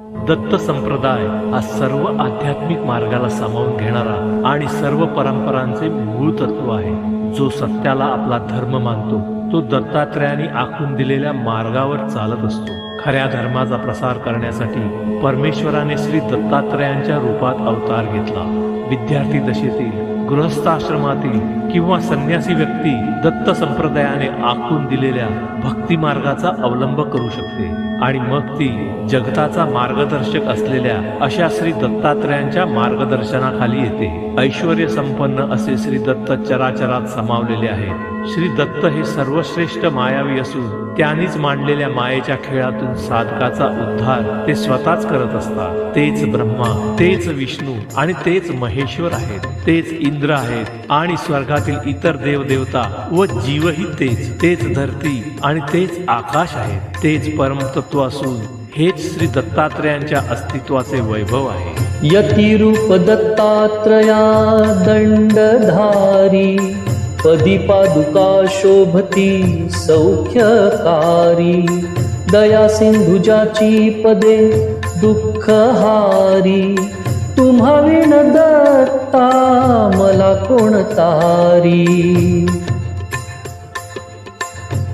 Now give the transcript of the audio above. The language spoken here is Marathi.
दत्त संप्रदाय हा सर्व आध्यात्मिक मार्गाला सामावून घेणारा आणि सर्व परंपरांचे मूळ तत्व आहे. जो सत्याला आपला धर्म मानतो तो दत्तात्रयाने आखून दिलेल्या मार्गावर चालत असतो. खऱ्या धर्माचा प्रसार करण्यासाठी परमेश्वराने श्री दत्तात्रयांच्या रूपात अवतार घेतला. विद्यार्थी दशेतील गृहस्थाश्रमातील किंवा संन्यासी व्यक्ती दत्त संप्रदायाने आखून दिलेल्या भक्ती मार्गाचा अवलंब करू शकते. आणि मग ती जगताचा मार्गदर्शक असलेल्या अशा श्री दत्तात्रयांच्या मार्गदर्शनाखाली येते. ऐश्वर संपन्न असे श्री दत्त चराचरात समावलेले आहेत. श्री दत्त हे सर्वश्रेष्ठ मायावी असून त्यांनीच मांडलेल्या मायेच्या खेळातून साधकाचा उद्धार ते स्वतःच करत असतात. तेच ब्रह्मा तेच विष्णू आणि तेच महेश्वर आहेत. तेच इंद्र आहेत आणि स्वर्गातील इतर देवदेवता व जीवही तेच तेच धरती आणि तेच आकाश आहेत. तेच परमतत्व असून हेच श्री दत्तात्रयांच्या अस्तित्वाचे वैभव आहे. यतिरूप दत्तात्रया दंडधारी। पदी पादुका शोभती सौख्यकारी दया सिंधुजाची पदे दुःखहारी तुम्हा विण दत्ता मला कोण तारी?